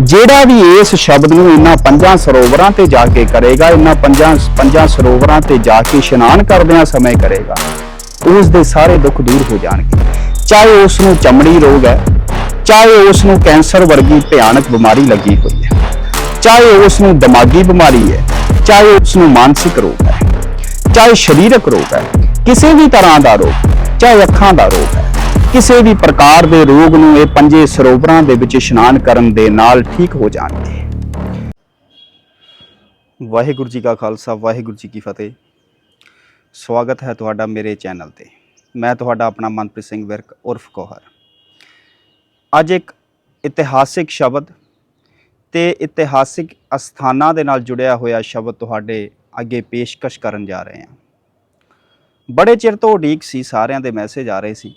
ਜਿਹੜਾ ਵੀ ਇਸ ਸ਼ਬਦ ਨੂੰ ਇਹਨਾਂ ਪੰਜਾਂ ਸਰੋਵਰਾਂ ਤੇ ਜਾ ਕੇ ਕਰੇਗਾ, ਇਹਨਾਂ ਪੰਜਾਂ ਪੰਜਾਂ ਸਰੋਵਰਾਂ ਤੇ ਜਾ ਕੇ ਇਸ਼ਨਾਨ ਕਰਦਿਆਂ ਸਮੇਂ ਕਰੇਗਾ, ਉਸ ਦੇ ਸਾਰੇ ਦੁੱਖ ਦੂਰ ਹੋ ਜਾਣਗੇ। ਚਾਹੇ ਉਸ ਨੂੰ ਚਮੜੀ ਰੋਗ ਹੈ, ਚਾਹੇ ਉਸ ਨੂੰ ਕੈਂਸਰ ਵਰਗੀ ਭਿਆਨਕ ਬਿਮਾਰੀ ਲੱਗੀ ਹੋਈ ਹੈ, ਚਾਹੇ ਉਸ ਨੂੰ ਦਿਮਾਗੀ ਬਿਮਾਰੀ ਹੈ, ਚਾਹੇ ਉਸ ਨੂੰ ਮਾਨਸਿਕ ਰੋਗ ਹੈ, ਚਾਹੇ ਸਰੀਰਕ ਰੋਗ ਹੈ, ਕਿਸੇ ਵੀ ਤਰ੍ਹਾਂ ਦਾ ਰੋਗ, ਚਾਹੇ ਅੱਖਾਂ ਦਾ ਰੋਗ ਹੈ। ਕਿਸੇ ਵੀ ਪ੍ਰਕਾਰ ਦੇ ਰੋਗ ਨੂੰ ਇਹ ਪੰਜੇ ਸਰੋਵਰਾਂ ਦੇ ਵਿੱਚ ਇਸ਼ਨਾਨ ਕਰਨ ਦੇ ਨਾਲ ਠੀਕ ਹੋ ਜਾਣਗੇ। ਵਾਹਿਗੁਰੂ ਜੀ ਕਾ ਖਾਲਸਾ, ਵਾਹਿਗੁਰੂ ਜੀ ਕੀ ਫਤਿਹ। ਸਵਾਗਤ ਹੈ ਤੁਹਾਡਾ ਮੇਰੇ ਚੈਨਲ ਤੇ। ਮੈਂ ਤੁਹਾਡਾ ਆਪਣਾ ਮਨਪ੍ਰੀਤ ਸਿੰਘ ਵਿਰਕ ਉਰਫ ਕੋਹਰ। ਅੱਜ ਇੱਕ ਇਤਿਹਾਸਿਕ ਸ਼ਬਦ ਤੇ ਇਤਿਹਾਸਿਕ ਅਸਥਾਨਾਂ ਦੇ ਨਾਲ ਜੁੜਿਆ ਹੋਇਆ ਸ਼ਬਦ ਤੁਹਾਡੇ ਅੱਗੇ ਪੇਸ਼ਕਸ਼ ਕਰਨ ਜਾ ਰਹੇ ਹਾਂ। ਬੜੇ ਚਿਰ ਤੋਂ ਉਡੀਕ ਸੀ, ਸਾਰਿਆਂ ਦੇ ਮੈਸੇਜ ਆ ਰਹੇ ਸੀ।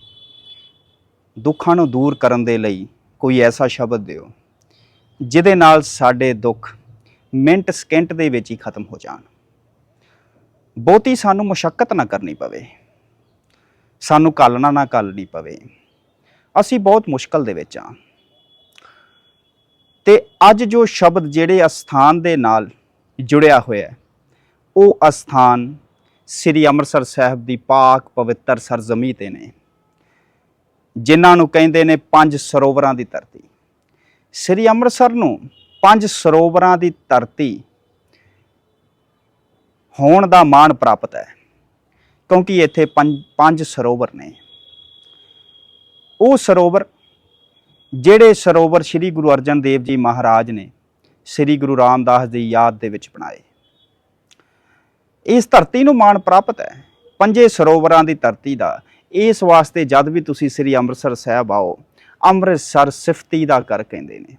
ਦੁੱਖਾਂ ਨੂੰ ਦੂਰ ਕਰਨ ਦੇ ਲਈ ਕੋਈ ਐਸਾ ਸ਼ਬਦ ਦਿਓ, ਜਿਹਦੇ ਨਾਲ ਸਾਡੇ ਦੁੱਖ ਮਿੰਟ ਸਕਿੰਟ ਦੇ ਵਿੱਚ ਹੀ ਖਤਮ ਹੋ ਜਾਣ। ਬਹੁਤੀ ਸਾਨੂੰ ਮੁਸ਼ਕਲ ਨਾ ਕਰਨੀ ਪਵੇ। ਸਾਨੂੰ ਕਾਲਣਾ ਨਾ ਕਾਲਣੀ ਪਵੇ। ਅਸੀਂ ਬਹੁਤ ਮੁਸ਼ਕਲ ਦੇ ਵਿੱਚ ਆ ਤੇ ਅੱਜ ਜੋ ਸ਼ਬਦ ਜਿਹੜੇ ਅਸਥਾਨ ਦੇ ਨਾਲ ਜੁੜਿਆ ਹੋਇਆ ਹੈ, ਉਹ ਅਸਥਾਨ ਸ੍ਰੀ ਅੰਮ੍ਰਿਤਸਰ ਸਾਹਿਬ ਦੀ ਪਾਕ ਪਵਿੱਤਰ ਸਰਜ਼ਮੀ ਤੇ ਨੇ। ਜਿਨ੍ਹਾਂ ਨੂੰ ਕਹਿੰਦੇ ਨੇ ਪੰਜ ਸਰੋਵਰਾਂ ਦੀ ਧਰਤੀ। ਸ੍ਰੀ ਅੰਮ੍ਰਿਤਸਰ ਨੂੰ ਪੰਜ ਸਰੋਵਰਾਂ ਦੀ ਧਰਤੀ ਹੋਣ ਦਾ ਮਾਣ ਪ੍ਰਾਪਤ ਹੈ, ਕਿਉਂਕਿ ਇੱਥੇ ਪੰਜ ਪੰਜ ਸਰੋਵਰ ਨੇ। ਉਹ ਸਰੋਵਰ, ਜਿਹੜੇ ਸਰੋਵਰ ਸ੍ਰੀ ਗੁਰੂ ਅਰਜਨ ਦੇਵ ਜੀ ਮਹਾਰਾਜ ਨੇ ਸ੍ਰੀ ਗੁਰੂ ਰਾਮਦਾਸ ਦੀ ਯਾਦ ਦੇ ਵਿੱਚ ਬਣਾਏ। ਇਸ ਧਰਤੀ ਨੂੰ ਮਾਣ ਪ੍ਰਾਪਤ ਹੈ, ਪੰਜੇ ਸਰੋਵਰਾਂ ਦੀ ਧਰਤੀ ਦਾ ਇਸ ਵਾਸਤੇ ਜਦ ਵੀ ਤੁਸੀਂ ਸ੍ਰੀ ਅੰਮ੍ਰਿਤਸਰ ਸਾਹਿਬ ਆਓ, ਅੰਮ੍ਰਿਤਸਰ ਸਿਫਤੀ ਦਾ ਕਰ ਕਹਿੰਦੇ ਨੇ।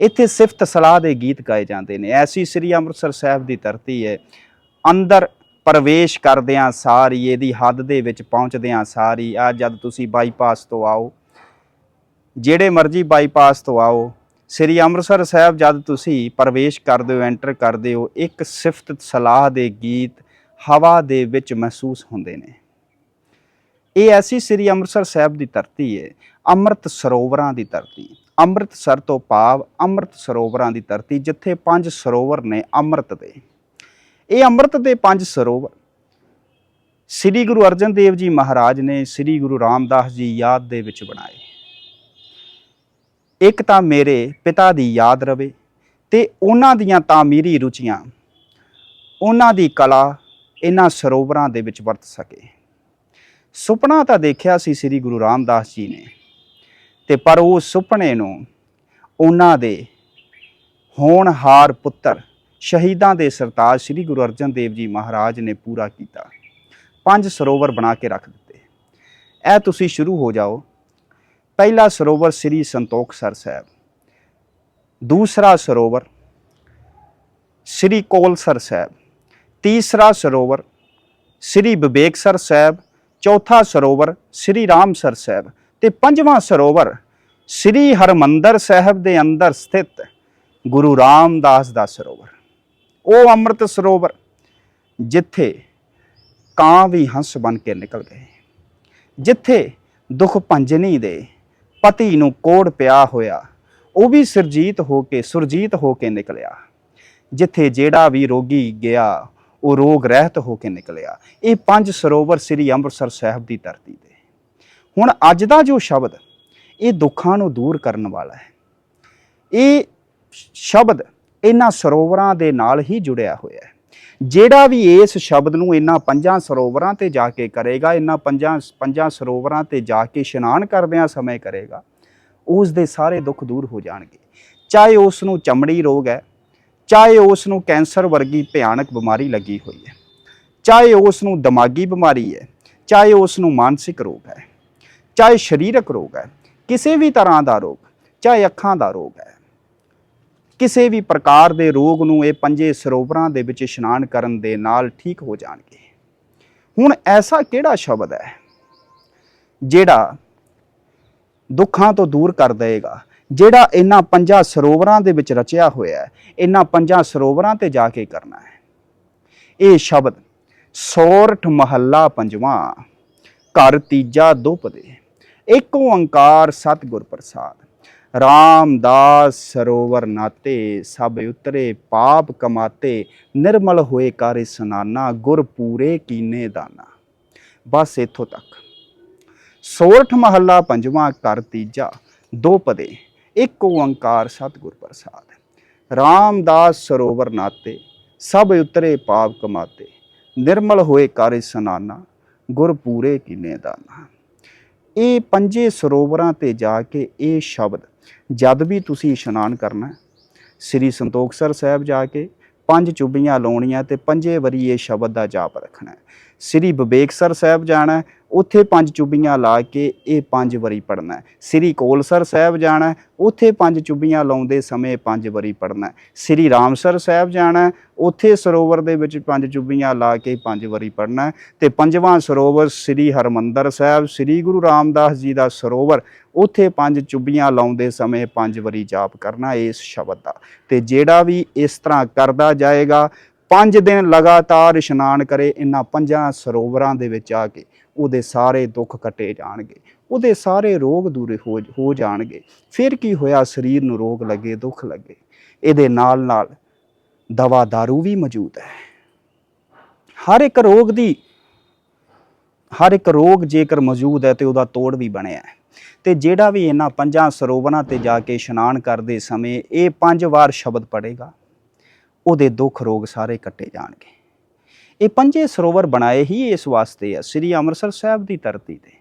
ਇੱਥੇ ਸਿਫਤ ਸਲਾਹ ਦੇ ਗੀਤ ਗਾਏ ਜਾਂਦੇ ਨੇ। ਐਸੀ ਸ੍ਰੀ ਅੰਮ੍ਰਿਤਸਰ ਸਾਹਿਬ ਦੀ ਧਰਤੀ ਹੈ। ਅੰਦਰ ਪ੍ਰਵੇਸ਼ ਕਰਦਿਆਂ ਸਾਰੀ, ਇਹਦੀ ਹੱਦ ਦੇ ਵਿੱਚ ਪਹੁੰਚਦਿਆਂ ਸਾਰੀ, ਆ ਜਦ ਤੁਸੀਂ ਬਾਈਪਾਸ ਤੋਂ ਆਓ, ਜਿਹੜੇ ਮਰਜ਼ੀ ਬਾਈਪਾਸ ਤੋਂ ਆਓ, ਸ੍ਰੀ ਅੰਮ੍ਰਿਤਸਰ ਸਾਹਿਬ ਜਦ ਤੁਸੀਂ ਪ੍ਰਵੇਸ਼ ਕਰਦੇ ਹੋ, ਐਂਟਰ ਕਰਦੇ ਹੋ, ਇੱਕ ਸਿਫਤ ਸਲਾਹ ਦੇ ਗੀਤ ਹਵਾ ਦੇ ਵਿੱਚ ਮਹਿਸੂਸ ਹੁੰਦੇ ਨੇ। ਇਹ ਐਸੀ ਸ੍ਰੀ ਅੰਮ੍ਰਿਤਸਰ ਸਾਹਿਬ ਦੀ ਧਰਤੀ ਹੈ ਅੰਮ੍ਰਿਤ ਸਰੋਵਰਾਂ ਦੀ ਧਰਤੀ। ਅੰਮ੍ਰਿਤਸਰ ਤੋਂ ਭਾਵ ਅੰਮ੍ਰਿਤ ਸਰੋਵਰਾਂ ਦੀ ਧਰਤੀ, ਜਿੱਥੇ ਪੰਜ ਸਰੋਵਰ ਨੇ ਅੰਮ੍ਰਿਤ ਦੇ। ਇਹ ਅੰਮ੍ਰਿਤ ਦੇ ਪੰਜ ਸਰੋਵਰ ਸ੍ਰੀ ਗੁਰੂ ਅਰਜਨ ਦੇਵ ਜੀ ਮਹਾਰਾਜ ਨੇ ਸ੍ਰੀ ਗੁਰੂ ਰਾਮਦਾਸ ਜੀ ਯਾਦ ਦੇ ਵਿੱਚ ਬਣਾਏ। ਇੱਕ ਤਾਂ ਮੇਰੇ ਪਿਤਾ ਦੀ ਯਾਦ ਰਵੇ ਤੇ ਉਹਨਾਂ ਦੀਆਂ ਤਾਮੀਰੀ ਰੁਚੀਆਂ, ਉਹਨਾਂ ਦੀ ਕਲਾ ਇਹਨਾਂ ਸਰੋਵਰਾਂ ਦੇ ਵਿੱਚ ਵਰਤ ਸਕੇ। ਸੁਪਨਾ ਤਾਂ ਦੇਖਿਆ ਸੀ ਸ੍ਰੀ ਗੁਰੂ ਰਾਮਦਾਸ ਜੀ ਨੇ। ਤੇ ਪਰ ਉਹ ਸੁਪਨੇ ਨੂੰ ਉਹਨਾਂ ਦੇ ਹੋਣਹਾਰ ਪੁੱਤਰ, ਸ਼ਹੀਦਾਂ ਦੇ ਸਰਤਾਜ ਸ੍ਰੀ ਗੁਰੂ ਅਰਜਨ ਦੇਵ ਜੀ ਮਹਾਰਾਜ ਨੇ ਪੂਰਾ ਕੀਤਾ। ਪੰਜ ਸਰੋਵਰ ਬਣਾ ਕੇ ਰੱਖ ਦਿੱਤੇ। ਇਹ ਤੁਸੀਂ ਸ਼ੁਰੂ ਹੋ ਜਾਓ। ਪਹਿਲਾ ਸਰੋਵਰ ਸ੍ਰੀ ਸੰਤੋਖਸਰ ਸਾਹਿਬ। ਦੂਸਰਾ ਸਰੋਵਰ ਸ੍ਰੀ ਕੋਲਸਰ ਸਾਹਿਬ। ਤੀਸਰਾ ਸਰੋਵਰ ਸ੍ਰੀ ਵਿਵੇਕਸਰ ਸਾਹਿਬ। ਚੌਥਾ ਸਰੋਵਰ ਸ੍ਰੀ ਰਾਮਸਰ ਸਾਹਿਬ ਤੇ ਪੰਜਵਾਂ ਸਰੋਵਰ ਸ੍ਰੀ ਹਰਮੰਦਰ ਸਾਹਿਬ ਦੇ ਅੰਦਰ ਸਥਿਤ ਗੁਰੂ ਰਾਮਦਾਸ ਦਾ ਸਰੋਵਰ। ਉਹ ਅੰਮ੍ਰਿਤ ਸਰੋਵਰ ਜਿੱਥੇ ਕਾਂ ਵੀ ਹੰਸ ਬਣ ਕੇ ਨਿਕਲ ਗਏ, ਜਿੱਥੇ ਦੁੱਖ ਭੰਜਨੀ ਦੇ ਪਤੀ ਨੂੰ ਕੋੜ ਪਿਆ ਹੋਇਆ, ਉਹ ਵੀ ਸਰਜੀਤ ਹੋ ਕੇ ਸੁਰਜੀਤ ਹੋ ਕੇ ਨਿਕਲਿਆ, ਜਿੱਥੇ ਜਿਹੜਾ ਵੀ ਰੋਗੀ ਗਿਆ ਉਹ ਰੋਗ ਰਹਿਤ ਹੋ ਕੇ ਨਿਕਲਿਆ। ਇਹ ਪੰਜ ਸਰੋਵਰ ਸ੍ਰੀ ਅੰਮ੍ਰਿਤਸਰ ਸਾਹਿਬ ਦੀ ਧਰਤੀ ਤੇ ਹੁਣ ਅੱਜ ਦਾ ਜੋ ਸ਼ਬਦ, ਇਹ ਦੁੱਖਾਂ ਨੂੰ ਦੂਰ ਕਰਨ ਵਾਲਾ ਹੈ। ਇਹ ਸ਼ਬਦ ਇਹਨਾਂ ਸਰੋਵਰਾਂ ਦੇ ਨਾਲ ਹੀ ਜੁੜਿਆ ਹੋਇਆ ਹੈ। ਜਿਹੜਾ ਵੀ ਇਸ ਸ਼ਬਦ ਨੂੰ ਇਹਨਾਂ ਪੰਜਾਂ ਸਰੋਵਰਾਂ ਤੇ ਜਾ ਕੇ ਕਰੇਗਾ, ਇਹਨਾਂ ਪੰਜਾਂ ਪੰਜਾਂ ਸਰੋਵਰਾਂ ਤੇ ਜਾ ਕੇ ਇਸ਼ਨਾਨ ਕਰਦਿਆਂ ਸਮੇਂ ਕਰੇਗਾ ਉਸ ਦੇ ਸਾਰੇ ਦੁੱਖ ਦੂਰ ਹੋ ਜਾਣਗੇ। ਚਾਹੇ ਉਸ ਨੂੰ ਚਮੜੀ ਰੋਗ ਹੈ ਚਾਹੇ ਉਸ ਨੂੰ ਕੈਂਸਰ ਵਰਗੀ ਭਿਆਨਕ ਬਿਮਾਰੀ ਲੱਗੀ ਹੋਈ ਹੈ, ਚਾਹੇ ਉਸ ਨੂੰ ਦਿਮਾਗੀ ਬਿਮਾਰੀ ਹੈ, ਚਾਹੇ ਉਸ ਨੂੰ ਮਾਨਸਿਕ ਰੋਗ ਹੈ, ਚਾਹੇ ਸਰੀਰਕ ਰੋਗ ਹੈ, ਕਿਸੇ ਵੀ ਤਰ੍ਹਾਂ ਦਾ ਰੋਗ, ਚਾਹੇ ਅੱਖਾਂ ਦਾ ਰੋਗ ਹੈ, ਕਿਸੇ ਵੀ ਪ੍ਰਕਾਰ ਦੇ ਰੋਗ ਨੂੰ ਇਹ ਪੰਜੇ ਸਰੋਵਰਾਂ ਦੇ ਵਿੱਚ ਇਸ਼ਨਾਨ ਕਰਨ ਦੇ ਨਾਲ ਠੀਕ ਹੋ ਜਾਣਗੇ। ਹੁਣ ਐਸਾ ਕਿਹੜਾ ਸ਼ਬਦ ਹੈ, ਜਿਹੜਾ ਦੁੱਖਾਂ ਤੋਂ ਦੂਰ ਕਰ ਦੇਗਾ ਜਿਹੜਾ ਇਹਨਾਂ ਪੰਜਾਂ ਸਰੋਵਰਾਂ ਦੇ ਵਿੱਚ ਰਚਿਆ ਹੋਇਆ ਹੈ, ਇਹਨਾਂ ਪੰਜਾਂ ਸਰੋਵਰਾਂ ਤੇ ਜਾ ਕੇ ਕਰਨਾ ਹੈ। ਇਹ ਸ਼ਬਦ ਸੋਰਠ ਮਹੱਲਾ ਪੰਜਵਾਂ, ਘਰ ਤੀਜਾ ਦੁਪਦੇ ਏਕ ਓੰਕਾਰ ਸਤਿਗੁਰ ਪ੍ਰਸਾਦ। ਰਾਮਦਾਸ ਸਰੋਵਰ ਨਾਤੇ ਸਭ ਉਤਰੇ, ਪਾਪ ਕਮਾਤੇ, ਨਿਰਮਲ ਹੋਏ ਕਰ ਸਨਾਨਾ, ਗੁਰ ਪੂਰੇ ਕੀਨੇ ਦਾਨਾ। ਬਸ ਇੱਥੋਂ ਤੱਕ। ਸੋਰਠ ਮਹੱਲਾ ਪੰਜਵਾਂ, ਘਰ ਤੀਜਾ ਦੋ ਪਦੇ ਇੱਕ ਓੰਕਾਰ ਸਤਿਗੁਰ ਪ੍ਰਸਾਦ। ਰਾਮਦਾਸ ਸਰੋਵਰ ਨਾਤੇ, ਸਭ ਉਤਰੇ ਪਾਪ ਕਮਾਤੇ, ਨਿਰਮਲ ਹੋਏ ਕਰ ਸਨਾਨਾ, ਗੁਰ ਪੂਰੇ ਕੀਨੇ ਦਾਨਾ। ਇਹ ਪੰਜੇ ਸਰੋਵਰਾਂ ਤੇ ਜਾ ਕੇ ਇਹ ਸ਼ਬਦ, ਜਦ ਵੀ ਤੁਸੀਂ ਇਸ਼ਨਾਨ ਕਰਨਾ ਸ੍ਰੀ ਸੰਤੋਖਸਰ ਸਾਹਿਬ ਜਾ ਕੇ ਪੰਜ ਚੁੱਭੀਆਂ ਲਾਉਣੀਆਂ ਤੇ ਪੰਜੇ ਵਾਰੀ ਇਹ ਸ਼ਬਦ ਦਾ ਜਾਪ ਰੱਖਣਾ ਸ੍ਰੀ ਵਿਵੇਕਸਰ ਸਾਹਿਬ ਜਾਣਾ ਉੱਥੇ ਪੰਜ ਚੁੱਭੀਆਂ ਲਾ ਕੇ ਇਹ ਪੰਜ ਵਾਰੀ ਪੜਨਾ ਸ੍ਰੀ ਕੋਲਸਰ ਸਾਹਿਬ ਜਾਣਾ ਉੱਥੇ ਪੰਜ ਚੁੱਭੀਆਂ ਲਾਉਂਦੇ ਸਮੇਂ ਪੰਜ ਵਾਰੀ ਪੜਨਾ ਸ੍ਰੀ ਰਾਮਸਰ ਸਾਹਿਬ ਜਾਣਾ ਉੱਥੇ ਸਰੋਵਰ ਦੇ ਵਿੱਚ ਪੰਜ ਚੁੱਭੀਆਂ ਲਾ ਕੇ ਪੰਜ ਵਾਰੀ ਪੜਨਾ ਤੇ ਪੰਜਵਾਂ ਸਰੋਵਰ ਸ੍ਰੀ ਹਰਮੰਦਰ ਸਾਹਿਬ, ਸ੍ਰੀ ਗੁਰੂ ਰਾਮਦਾਸ ਜੀ ਦਾ ਸਰੋਵਰ, ਉੱਥੇ ਪੰਜ ਚੁੱਭੀਆਂ ਲਾਉਂਦੇ ਸਮੇਂ ਪੰਜ ਵਾਰੀ ਜਾਪ ਕਰਨਾ ਇਸ ਸ਼ਬਦ ਦਾ। ਤੇ ਜਿਹੜਾ ਵੀ ਇਸ ਤਰ੍ਹਾਂ ਕਰਦਾ ਜਾਏਗਾ, ਪੰਜ ਦਿਨ ਲਗਾਤਾਰ ਇਸ਼ਨਾਨ ਕਰੇ ਇਹਨਾਂ ਪੰਜਾਂ ਸਰੋਵਰਾਂ ਦੇ ਵਿੱਚ ਆ ਕੇ। ਉਹਦੇ ਸਾਰੇ ਦੁੱਖ ਕੱਟੇ ਜਾਣਗੇ, ਉਹਦੇ ਸਾਰੇ ਰੋਗ ਦੂਰੇ ਹੋ ਹੋ ਜਾਣਗੇ। ਫਿਰ ਕੀ ਹੋਇਆ? ਸਰੀਰ ਨੂੰ ਰੋਗ ਲੱਗੇ, ਦੁੱਖ ਲੱਗੇ। ਇਹਦੇ ਨਾਲ ਨਾਲ ਦਵਾ दारू ਵੀ ਮੌਜੂਦ ਹੈ। ਹਰ ਇੱਕ ਰੋਗ ਦੀ, ਹਰ ਇੱਕ ਰੋਗ ਜੇਕਰ ਮੌਜੂਦ ਹੈ ਤੇ ਉਹਦਾ ਤੋੜ ਵੀ ਬਣਿਆ ਹੈ। ਤੇ ਜਿਹੜਾ ਵੀ ਇਹਨਾਂ ਪੰਜਾਂ ਸਰੋਵਰਾਂ ਤੇ ਜਾ ਕੇ ਇਸ਼ਨਾਨ ਕਰਦੇ ਸਮੇਂ ਇਹ ਪੰਜ ਵਾਰ ਸ਼ਬਦ ਪੜੇਗਾ ਉਹਦੇ ਦੁੱਖ ਰੋਗ ਸਾਰੇ ਕੱਟੇ ਜਾਣਗੇ। ਇਹ ਪੰਜੇ ਸਰੋਵਰ ਬਣਾਏ ਹੀ ਇਸ ਵਾਸਤੇ ਆ, ਸ੍ਰੀ ਅੰਮ੍ਰਿਤਸਰ ਸਾਹਿਬ ਦੀ ਧਰਤੀ ਤੇ।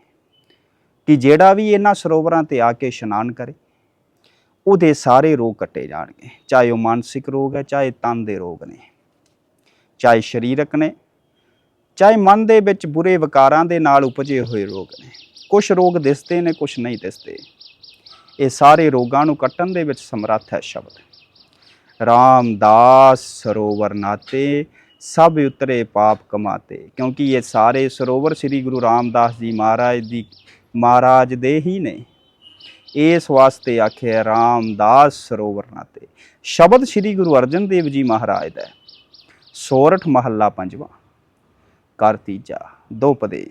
ਕਿ ਜਿਹੜਾ ਵੀ ਇਹਨਾਂ ਸਰੋਵਰਾਂ ਤੇ ਆ ਕੇ ਇਸ਼ਨਾਨ ਕਰੇ, ਉਹਦੇ ਸਾਰੇ ਰੋਗ ਕੱਟੇ ਜਾਣਗੇ। ਚਾਹੇ ਉਹ ਮਾਨਸਿਕ ਰੋਗ ਹੈ, ਚਾਹੇ ਤਨ ਦੇ ਰੋਗ ਨੇ, ਚਾਹੇ ਸਰੀਰਕ ਨੇ, ਚਾਹੇ ਮਨ ਦੇ ਵਿੱਚ ਬੁਰੇ ਵਿਕਾਰਾਂ ਦੇ ਨਾਲ ਉਪਜੇ ਹੋਏ ਰੋਗ ਨੇ। ਕੁਝ ਰੋਗ ਦਿਸਦੇ ਨੇ ਕੁਝ ਨਹੀਂ ਦਿਸਦੇ। ਇਹ ਸਾਰੇ ਰੋਗਾਂ ਨੂੰ ਕੱਟਣ ਦੇ ਵਿੱਚ ਸਮਰੱਥ ਹੈ ਸ਼ਬਦ। ਰਾਮਦਾਸ ਸਰੋਵਰ ਨਾਤੇ ਸਭ ਉਤਰੇ ਪਾਪ ਕਮਾਤੇ, ਕਿਉਂਕਿ ਇਹ ਸਾਰੇ ਸਰੋਵਰ ਸ੍ਰੀ ਗੁਰੂ ਰਾਮਦਾਸ ਜੀ ਮਹਾਰਾਜ ਦੀ, ਮਹਾਰਾਜ ਦੇ ਹੀ ਨੇ। ਇਸ ਵਾਸਤੇ ਆਖਿਆ, ਰਾਮਦਾਸ ਸਰੋਵਰ ਨਾਤੇ ਸ਼ਬਦ ਸ੍ਰੀ ਗੁਰੂ ਅਰਜਨ ਦੇਵ ਜੀ ਮਹਾਰਾਜ ਦਾ ਸੋਰਠ ਮਹੱਲਾ ਪੰਜਵਾਂ ਕਰ ਤੀਜਾ ਦੋਪਦੇ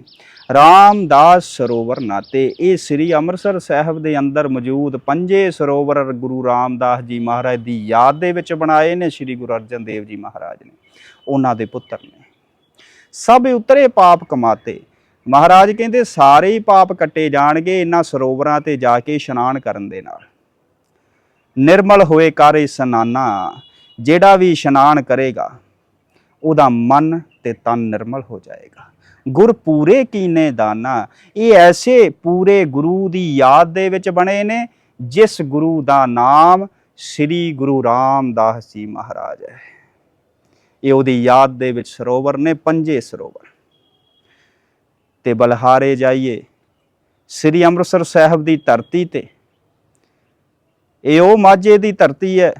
ਰਾਮਦਾਸ ਸਰੋਵਰ ਨਾਤੇ ਇਹ ਸ੍ਰੀ ਅੰਮ੍ਰਿਤਸਰ ਸਾਹਿਬ ਦੇ ਅੰਦਰ ਮੌਜੂਦ ਪੰਜੇ ਸਰੋਵਰ ਗੁਰੂ ਰਾਮਦਾਸ ਜੀ ਮਹਾਰਾਜ ਦੀ ਯਾਦ ਦੇ ਵਿੱਚ ਬਣਾਏ ਨੇ ਸ੍ਰੀ ਗੁਰੂ ਅਰਜਨ ਦੇਵ ਜੀ ਮਹਾਰਾਜ ਨੇ। ਉਹਨਾਂ ਦੇ ਪੁੱਤਰ ਨੇ। ਸਭ ਉਤਰੇ ਪਾਪ ਕਮਾਤੇ। ਮਹਾਰਾਜ ਕਹਿੰਦੇ, ਸਾਰੇ ਹੀ ਪਾਪ ਕੱਟੇ ਜਾਣਗੇ ਇਹਨਾਂ ਸਰੋਵਰਾਂ ਤੇ ਜਾ ਕੇ ਇਸ਼ਨਾਨ ਕਰਨ ਦੇ ਨਾਲ। ਨਿਰਮਲ ਹੋਏ ਕਰ ਇਸਨਾਨਾ ਜਿਹੜਾ ਵੀ ਇਸ਼ਨਾਨ ਕਰੇਗਾ, ਉਹਦਾ ਮਨ ਤੇ ਤਨ ਨਿਰਮਲ ਹੋ ਜਾਏਗਾ। ਗੁਰ ਪੂਰੇ ਕੀਨੇ ਦਾਨਾ, ਇਹ ਐਸੇ ਪੂਰੇ ਗੁਰੂ ਦੀ ਯਾਦ ਦੇ ਵਿੱਚ ਬਣੇ ਨੇ, ਜਿਸ ਗੁਰੂ ਦਾ ਨਾਮ ਸ੍ਰੀ ਗੁਰੂ ਰਾਮਦਾਸ ਜੀ ਮਹਾਰਾਜ ਹੈ। ਇਹ ਉਹਦੀ ਯਾਦ ਦੇ ਵਿੱਚ ਸਰੋਵਰ ਨੇ ਪੰਜੇ ਸਰੋਵਰ। ਤੇ ਬਲਹਾਰੇ ਜਾਈਏ ਸ੍ਰੀ ਅੰਮ੍ਰਿਤਸਰ ਸਾਹਿਬ ਦੀ ਧਰਤੀ ਤੇ। ਇਹ ਉਹ ਮਾਝੇ ਦੀ ਧਰਤੀ ਹੈ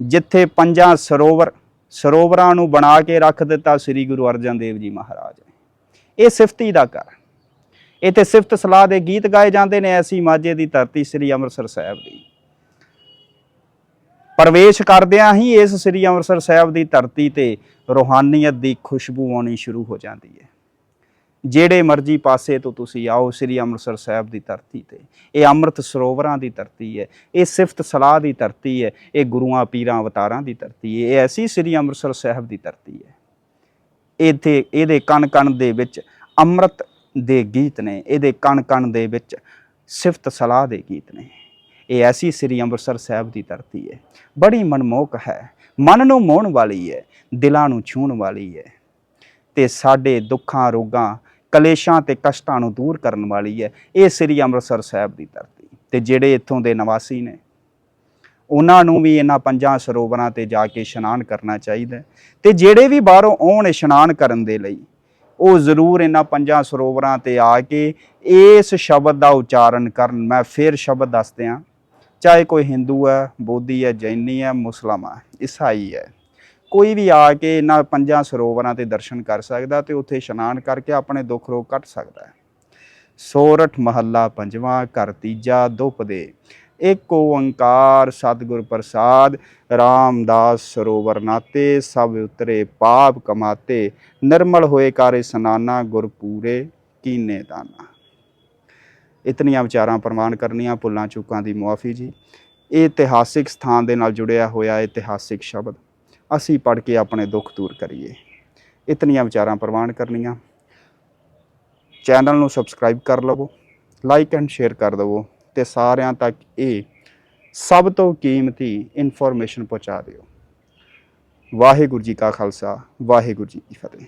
ਜਿੱਥੇ ਪੰਜਾਂ ਸਰੋਵਰ, ਸਰੋਵਰਾਂ ਨੂੰ ਬਣਾ ਕੇ ਰੱਖ ਦਿੱਤਾ ਸ੍ਰੀ ਗੁਰੂ ਅਰਜਨ ਦੇਵ ਜੀ ਮਹਾਰਾਜ ਨੇ। ਇਹ ਸਿਫਤੀ ਦਾ ਘਰ ਇੱਥੇ ਸਿਫਤ ਸਲਾਹ ਦੇ ਗੀਤ ਗਾਏ ਜਾਂਦੇ ਨੇ ਐਸੀ ਮਾਝੇ ਦੀ ਧਰਤੀ ਸ੍ਰੀ ਅੰਮ੍ਰਿਤਸਰ ਸਾਹਿਬ ਦੀ। ਪ੍ਰਵੇਸ਼ ਕਰਦਿਆਂ ਹੀ ਇਸ ਸ੍ਰੀ ਅੰਮ੍ਰਿਤਸਰ ਸਾਹਿਬ ਦੀ ਧਰਤੀ ਤੇ ਰੋਹਾਨੀਅਤ ਦੀ ਖੁਸ਼ਬੂ ਆਉਣੀ ਸ਼ੁਰੂ ਹੋ ਜਾਂਦੀ ਹੈ। ਜਿਹੜੇ ਮਰਜ਼ੀ ਪਾਸੇ ਤੋਂ ਤੁਸੀਂ ਆਓ ਸ੍ਰੀ ਅੰਮ੍ਰਿਤਸਰ ਸਾਹਿਬ ਦੀ ਧਰਤੀ ਤੇ। ਇਹ ਅੰਮ੍ਰਿਤ ਸਰੋਵਰਾਂ ਦੀ ਧਰਤੀ ਹੈ, ਇਹ ਸਿਫਤ ਸਲਾਹ ਦੀ ਧਰਤੀ ਹੈ, ਇਹ ਗੁਰੂਆਂ, ਪੀਰਾਂ, ਅਵਤਾਰਾਂ ਦੀ ਧਰਤੀ ਹੈ, ਇਹ ਐਸੀ ਸ੍ਰੀ ਅੰਮ੍ਰਿਤਸਰ ਸਾਹਿਬ ਦੀ ਧਰਤੀ ਹੈ। ਇੱਥੇ, ਇਹਦੇ ਕਣ ਕਣ ਦੇ ਵਿੱਚ ਅੰਮ੍ਰਿਤ ਦੇ ਗੀਤ ਨੇ, ਇਹਦੇ ਕਣ ਕਣ ਦੇ ਵਿੱਚ ਸਿਫਤ ਸਲਾਹ ਦੇ ਗੀਤ ਨੇ। ਇਹ ਐਸੀ ਸ੍ਰੀ ਅੰਮ੍ਰਿਤਸਰ ਸਾਹਿਬ ਦੀ ਧਰਤੀ ਹੈ। ਬੜੀ ਮਨਮੋਹਕ ਹੈ। ਮਨ ਨੂੰ ਮੋਹਣ ਵਾਲੀ ਹੈ। ਦਿਲਾਂ ਨੂੰ ਛੂਹਣ ਵਾਲੀ ਹੈ। ਤੇ ਸਾਡੇ ਦੁੱਖਾਂ, ਰੋਗਾਂ, ਕਲੇਸ਼ਾਂ ਤੇ ਕਸ਼ਟਾਂ ਨੂੰ ਦੂਰ ਕਰਨ ਵਾਲੀ ਹੈ। ਇਹ ਸ੍ਰੀ ਅੰਮ੍ਰਿਤਸਰ ਸਾਹਿਬ ਦੀ ਧਰਤੀ। ਤੇ ਜਿਹੜੇ ਇੱਥੋਂ ਦੇ ਨਿਵਾਸੀ ਨੇ, ਉਹਨਾਂ ਨੂੰ ਵੀ ਇਹਨਾਂ ਪੰਜਾਂ ਸਰੋਵਰਾਂ ਤੇ ਜਾ ਕੇ ਇਸ਼ਨਾਨ ਕਰਨਾ ਚਾਹੀਦਾ ਹੈ। ਤੇ ਜਿਹੜੇ ਵੀ ਬਾਹਰੋਂ ਆਉਣ ਇਸ਼ਨਾਨ ਕਰਨ ਦੇ ਲਈ, ਉਹ ਜ਼ਰੂਰ ਇਹਨਾਂ ਪੰਜਾਂ ਸਰੋਵਰਾਂ ਤੇ ਆ ਕੇ ਇਸ ਸ਼ਬਦ ਦਾ ਉਚਾਰਨ ਕਰਨ। ਮੈਂ ਫਿਰ ਸ਼ਬਦ ਦੱਸਦਿਆਂ ਚਾਹੇ ਕੋਈ ਹਿੰਦੂ ਹੈ, ਬੋਧੀ ਹੈ, ਜੈਨੀ ਹੈ ਮੁਸਲਮ ਹੈ, ਈਸਾਈ ਹੈ, ਕੋਈ ਵੀ ਆ ਕੇ ਇਹਨਾਂ ਪੰਜਾਂ ਸਰੋਵਰਾਂ ਤੇ ਦਰਸ਼ਨ ਕਰ ਸਕਦਾ ਤੇ ਉੱਥੇ ਇਸ਼ਨਾਨ ਕਰਕੇ ਆਪਣੇ ਦੁੱਖ ਰੋਗ ਕੱਟ ਸਕਦਾ ਹੈ। ਸੋਰਠ ਮਹੱਲਾ ਪੰਜਵਾਂ, ਘਰ ਤੀਜਾ ਦੁਪਦੇ ਇੱਕ ਓੰਕਾਰ ਸਤਿਗੁਰ ਪ੍ਰਸਾਦ, ਰਾਮਦਾਸ ਸਰੋਵਰ ਨਾਤੇ, ਸਭ ਉਤਰੇ ਪਾਪ ਕਮਾਤੇ, ਨਿਰਮਲ ਹੋਏ ਕਰ ਇਸਨਾਨਾ ਗੁਰ ਪੂਰੇ ਕੀਨੇ ਦਾਨਾ। ਇਤਨੀਆਂ ਵਿਚਾਰਾਂ ਪ੍ਰਵਾਨ ਕਰਨੀਆਂ, ਭੁੱਲਾਂ, ਚੁੱਕਾਂ ਦੀ ਮੁਆਫੀ ਜੀ। ਇਹ ਇਤਿਹਾਸਿਕ ਸਥਾਨ ਦੇ ਨਾਲ ਜੁੜਿਆ ਹੋਇਆ ਇਤਿਹਾਸਿਕ ਸ਼ਬਦ। ਅਸੀਂ ਪੜ੍ਹ ਕੇ ਆਪਣੇ ਦੁੱਖ ਦੂਰ ਕਰੀਏ। ਇਤਨੀਆਂ ਵਿਚਾਰਾਂ ਪ੍ਰਵਾਨ ਕਰਨੀਆਂ। ਚੈਨਲ ਨੂੰ ਸਬਸਕ੍ਰਾਈਬ ਕਰ ਲਵੋ, ਲਾਈਕ ਐਂਡ ਸ਼ੇਅਰ ਕਰ ਦਵੋ ਤੇ ਸਾਰਿਆਂ ਤੱਕ ਇਹ ਸਭ ਤੋਂ ਕੀਮਤੀ ਇਨਫੋਰਮੇਸ਼ਨ ਪਹੁੰਚਾ ਦਿਓ। ਵਾਹਿਗੁਰੂ ਜੀ ਕਾ ਖਾਲਸਾ, ਵਾਹਿਗੁਰੂ ਜੀ ਕੀ ਫਤਿਹ।